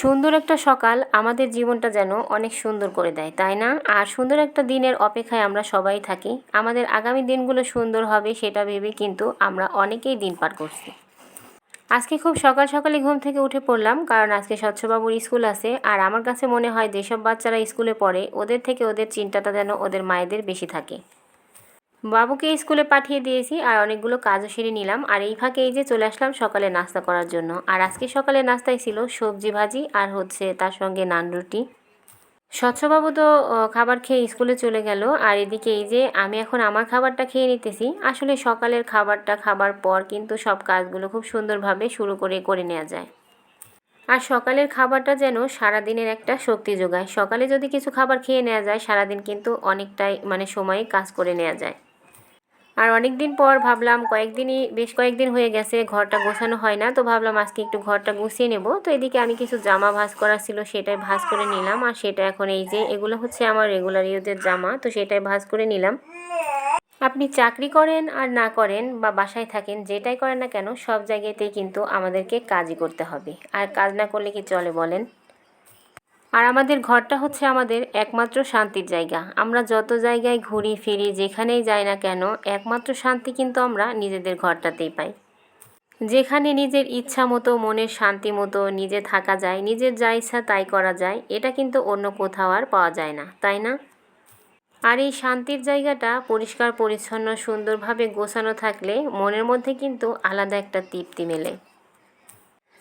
সুন্দর একটা সকাল আমাদের জীবনটা যেন অনেক সুন্দর করে দেয়, তাই না? আর সুন্দর একটা দিনের অপেক্ষায় আমরা সবাই থাকি। আমাদের আগামী দিনগুলো সুন্দর হবে সেটা ভেবে কিন্তু আমরা অনেকেই দিন পার করছি। আজকে খুব সকাল সকালে ঘুম থেকে উঠে পড়লাম, কারণ আজকে স্বচ্ছবাবুর স্কুল আছে। আর আমার কাছে মনে হয় যেসব বাচ্চারা স্কুলে পড়ে, ওদের থেকে ওদের চিন্তাটা যেন ওদের মায়েদের বেশি থাকে। বাবুকে স্কুলে পাঠিয়ে দিয়েছি আর অনেকগুলো কাজও সেরে নিলাম। আর এই ফাঁকে এই যে চলে আসলাম সকালে নাস্তা করার জন্য। আর আজকে সকালে নাস্তায় ছিল সবজি ভাজি আর হচ্ছে তার সঙ্গে নান রুটি। স্বচ্ছবাবু তো খাবার খেয়ে স্কুলে চলে গেল। আর এদিকে এই যে আমি এখন আমার খাবারটা খেয়ে নিতেছি। আসলে সকালের খাবারটা খাবার পর কিন্তু সব কাজগুলো খুব সুন্দরভাবে শুরু করে করে নেওয়া যায়। আর সকালের খাবারটা যেন সারাদিনের একটা শক্তি যোগায়। সকালে যদি কিছু খাবার খেয়ে নেওয়া যায়, সারাদিন কিন্তু অনেকটাই মানে সময়ে কাজ করে নেওয়া যায়। আর অনেক দিন পর ভাবলাম কয়েকদিনই, বেশ কয়েকদিন হয়ে গেছে ঘরটা গোছানো হয় না, তো ভাবলাম আজকে একটু ঘরটা গুছিয়ে নেব। তো এদিকে আমি কিছু জামা ভাঁজ করা ছিল, সেটাই ভাঁজ করে নিলাম। আর সেটা এখন এই যে, এগুলো হচ্ছে আমার রেগুলার ইউজের জামা, তো সেটাই ভাঁজ করে নিলাম। আপনি চাকরি করেন আর না করেন বা বাসায় থাকেন, যেটাই করেন না কেন, সব জায়গাতেই কিন্তু আমাদেরকে কাজই করতে হবে। আর কাজ না করলে কি চলে বলেন? আর আমাদের ঘরটা হচ্ছে আমাদের একমাত্র শান্তির জায়গা। আমরা যত জায়গায় ঘুরি ফিরি যেখানেই যাই না কেন, একমাত্র শান্তি কিন্তু আমরা নিজেদের ঘরটাতেই পাই। যেখানে নিজের ইচ্ছা মতো, মনের শান্তি মতো নিজে থাকা যায়, নিজের যা ইচ্ছা তাই করা যায়, এটা কিন্তু অন্য কোথাও আর পাওয়া যায় না, তাই না? আর এই শান্তির জায়গাটা পরিষ্কার, পরিচ্ছন্ন, সুন্দরভাবে গোছানো থাকলে মনের মধ্যে কিন্তু আলাদা একটা তৃপ্তি মেলে।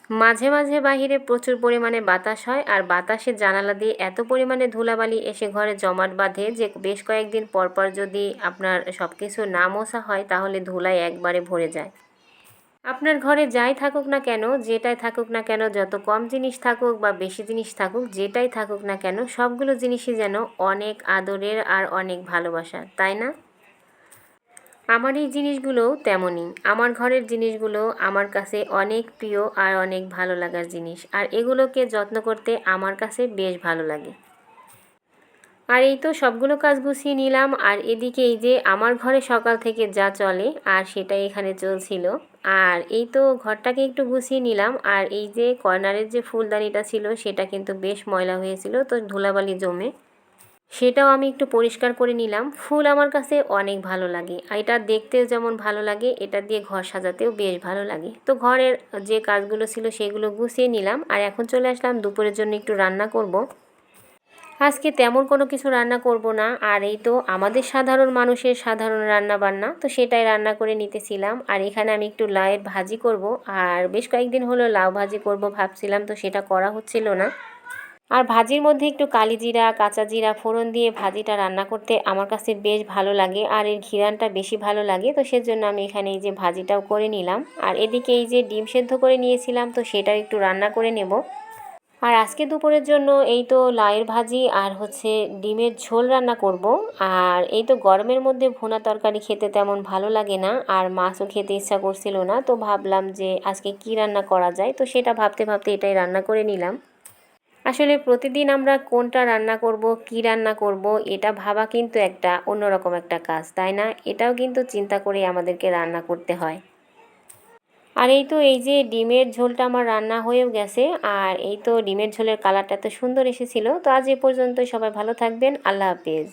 মাঝে মাঝে বাহিরে প্রচুর পরিমাণে বাতাস হয় আর বাতাসের জানালা দিয়ে এত পরিমাণে ধুলাবালি এসে ঘরে জমাট বাঁধে যে বেশ কয়েকদিন পর পর যদি আপনার সব কিছু না মোছা হয় তাহলে ধুলায় একবারে ভরে যায়। আপনার ঘরে যাই থাকুক না কেন, যেটাই থাকুক না কেন, যত কম জিনিস থাকুক বা বেশি জিনিস থাকুক, যেটাই থাকুক না কেন, সবগুলো জিনিসই যেন অনেক আদরের আর অনেক ভালোবাসার, তাই না? আমার এই জিনিসগুলোও তেমনই। আমার ঘরের জিনিসগুলো আমার কাছে অনেক প্রিয় আর অনেক ভালো লাগার জিনিস। আর এগুলোকে যত্ন করতে আমার কাছে বেশ ভালো লাগে। আর এই তো সবগুলো কাজ গুছিয়ে নিলাম। আর এদিকে এই যে আমার ঘরে সকাল থেকে যা চলে, আর সেটাই এখানে চলছিল। আর এই তো ঘরটাকে একটু গুছিয়ে নিলাম। আর এই যে কর্নারের যে ফুলদানিটা ছিল, সেটা কিন্তু বেশ ময়লা হয়েছিল। তো ধুলাবালি জমে। সেটাও আমি একটু পরিষ্কার করে নিলাম। ফুল আমার কাছে অনেক ভালো লাগে। আর এটা দেখতেও যেমন ভালো লাগে, এটা দিয়ে ঘর সাজাতেও বেশ ভালো লাগে। তো ঘরের যে কাজগুলো ছিল সেগুলো গুছিয়ে নিলাম। আর এখন চলে আসলাম দুপুরের জন্য একটু রান্না করব। আজকে তেমন কোনো কিছু রান্না করব না। আর এই তো আমাদের সাধারণ মানুষের সাধারণ রান্না বান্না তো সেটাই রান্না করে নিতেছিলাম। আর এখানে আমি একটু লাউয়ের ভাজি করব। আর বেশ কয়েকদিন হলো লাউ ভাজি করব ভাবছিলাম, তো সেটা করা হচ্ছিল না। আর ভাজির মধ্যে একটু কালি জিরা, কাঁচা জিরা, ফোড়ন দিয়ে ভাজিটা রান্না করতে আমার কাছে বেশ ভালো লাগে আর এর ঘিরানটা বেশি ভালো লাগে, তো সেজন্য আমি এখানে এই যে ভাজিটাও করে নিলাম। আর এদিকে এই যে ডিম সেদ্ধ করে নিয়েছিলাম, তো সেটাও একটু রান্না করে নেব। আর আজকে দুপুরের জন্য এই তো লাউয়ের ভাজি আর হচ্ছে ডিমের ঝোল রান্না করব। আর এই তো গরমের মধ্যে ভুনা তরকারি খেতে তেমন ভালো লাগে না আর মাছও খেতে ইচ্ছা করছিল না, তো ভাবলাম যে আজকে কি রান্না করা যায়, তো সেটা ভাবতে ভাবতে এটাই রান্না করে নিলাম। আসলে প্রতিদিন আমরা কোনটা রান্না করব, কি রান্না করব, এটা ভাবা কিন্তু একটা অন্যরকম একটা কাজ, তাই না? এটাও কিন্তু চিন্তা করে আমাদেরকে রান্না করতে হয়। আর এই তো এই যে ডিমের ঝোলটা আমার রান্না হয়েও গেছে, আর এই তো ডিমের ঝোলের কালারটা তো সুন্দর এসেছিল, তো আজ এ পর্যন্ত সবাই ভালো থাকবেন, আল্লাহ হাফেজ।